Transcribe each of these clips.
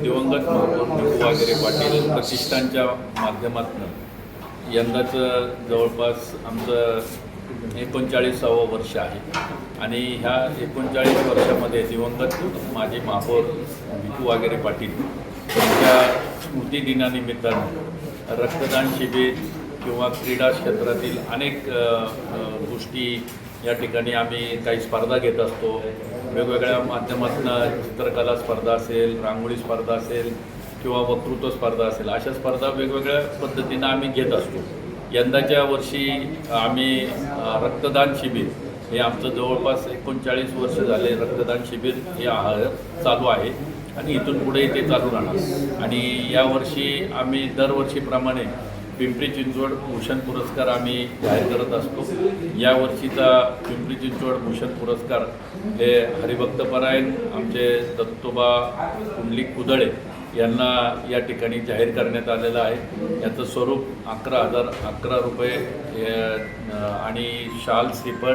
दिवंगत महापौर वागेरे पाटील प्रतिष्ठानच्या माध्यमातून. यंदाचं जवळपास आमचं एकोणचाळीसावं वर्ष आहे. आणि ह्या एकोणचाळीस वर्षामध्ये दिवंगत माजी महापौर भिकू वागेरे पाटील यांच्या स्मृतिदिनानिमित्तानं रक्तदान शिबिर किंवा क्रीडा क्षेत्रातील अनेक गोष्टी या ठिकाणी आम्ही काही स्पर्धा घेत असतो. वेगवेगळ्या माध्यमातून चित्रकला स्पर्धा असेल रांगोळी स्पर्धा असेल किंवा वक्तृत्व स्पर्धा असेल अशा स्पर्धा वेगवेगळ्या पद्धतीनं आम्ही घेत असतो. यंदाच्या वर्षी आम्ही रक्तदान शिबिर हे आमचं जवळपास एकोणचाळीस वर्ष झाले रक्तदान शिबिर हे चालू आहे आणि इथून पुढे ते चालू राहणार. आणि यावर्षी आम्ही दरवर्षीप्रमाणे पिंपरी चिंचवड भूषण पुरस्कार आम्ही जाहीर करत असतो. यावर्षीचा पिंपरी चिंचवड भूषण पुरस्कार हे हरिभक्तपरायण आमचे दत्तोबा कुंडलिक कुदळे यांना या ठिकाणी जाहीर करण्यात आलेलं आहे. याचं स्वरूप अकरा हजार अकरा रुपये हे, आणि शाल श्रीफळ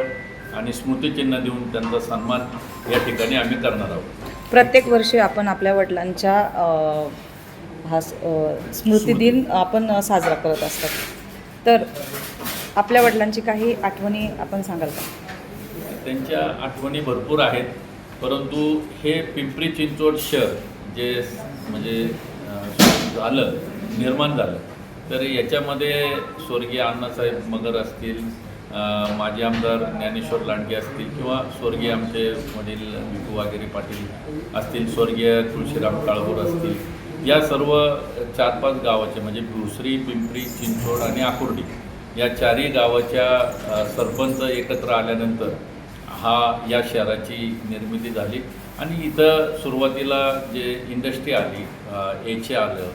आणि स्मृतिचिन्ह देऊन त्यांचा सन्मान या ठिकाणी आम्ही करणार आहोत. प्रत्येक वर्षी आपण आपल्या वडिलांच्या हा स- स्मृती दिन आपण साजरा करत असतात. तर आपल्या वडिलांची काही आठवणी आपण सांगाल का? त्यांच्या आठवणी भरपूर आहेत. परंतु हे पिंपरी चिंचवड शहर जे म्हणजे झालं निर्माण झालं तर याच्यामध्ये स्वर्गीय अण्णासाहेब मगर असतील माजी आमदार ज्ञानेश्वर लांडगे असतील किंवा स्वर्गीय आमचे वडील विपू वागेरे पाटील असतील स्वर्गीय तुळशीराम काळभोर असतील या सर्व चार पाच गावाचे म्हणजे भुसरी पिंपरी चिंचोड आणि आकुर्डी या चारही गावाच्या सरपंच एकत्र आल्यानंतर हा या शहराची निर्मिती झाली. आणि इथं सुरुवातीला जे इंडस्ट्री आली एच आलं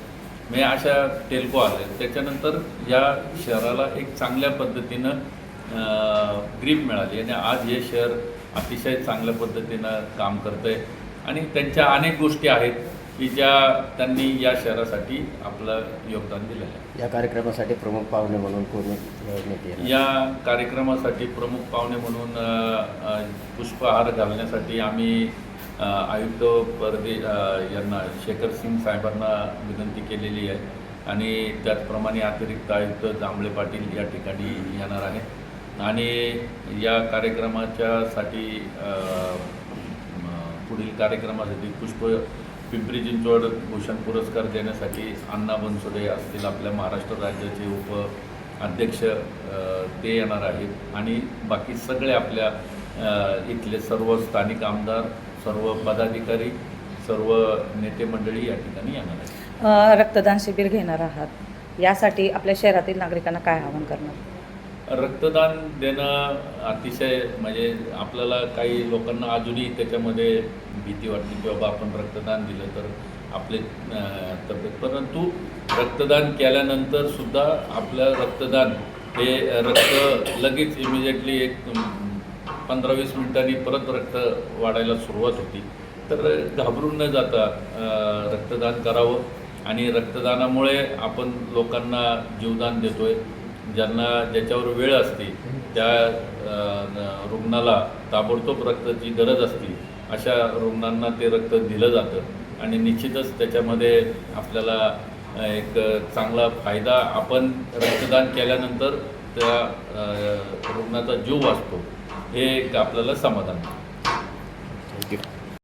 म्हणजे अशा टेल्को आले. त्याच्यानंतर या शहराला एक चांगल्या पद्धतीनं ग्रीप मिळाली. आणि आज हे शहर अतिशय चांगल्या पद्धतीनं काम करतं आहे आणि त्यांच्या अनेक गोष्टी आहेत. की ज्या त्यांनी या शहरासाठी आपलं योगदान दिलेलं आहे. या कार्यक्रमासाठी प्रमुख पाहुणे म्हणून कोण या कार्यक्रमासाठी प्रमुख पाहुणे म्हणून अ, अ, पुष्पहार घालण्यासाठी आम्ही अ, आयुक्त परदे अ, यांना शेखर सिंग साहेबांना विनंती केलेली आहे. आणि त्याचप्रमाणे अतिरिक्त आयुक्त जांभळे पाटील या ठिकाणी येणार आहे आणि या कार्यक्रमाच्यासाठी अ, म, पुढील कार्यक्रमासाठी पुष्प पिंपरी चिंचवड भूषण पुरस्कार देण्यासाठी अण्णा बनसोडे असतील आपल्या महाराष्ट्र राज्याचे उप अध्यक्ष ते येणार आहेत. आणि बाकी सगळे आपल्या इथले सर्व स्थानिक आमदार सर्व पदाधिकारी सर्व नेते मंडळी या ठिकाणी येणार आहेत. रक्तदान शिबिर घेणार आहात. यासाठी आपल्या शहरातील नागरिकांना काय आवाहन करणार? रक्तदान देणं अतिशय म्हणजे आपल्याला काही लोकांना अजूनही त्याच्यामध्ये भीती वाटते की बाबा आपण रक्तदान दिलं तर आपले तब्येत. परंतु रक्तदान केल्यानंतर सुद्धा आपलं रक्तदान हे रक्त लगेच इमिजिएटली एक पंधरा वीस मिनिटांनी परत रक्त वाढायला सुरुवात होती. तर घाबरून न जाता रक्तदान करावं. आणि रक्तदानामुळे आपण लोकांना जीवदान देतोय. ज्यांना ज्याच्यावर वेळ असते त्या रुग्णाला ताबडतोब रक्ताची गरज असते अशा रुग्णांना ते रक्त दिलं जातं. आणि निश्चितच त्याच्यामध्ये आपल्याला एक चांगला फायदा आपण रक्तदान केल्यानंतर त्या रुग्णाचा जीव वाचतो. हे एक आपल्याला समाधान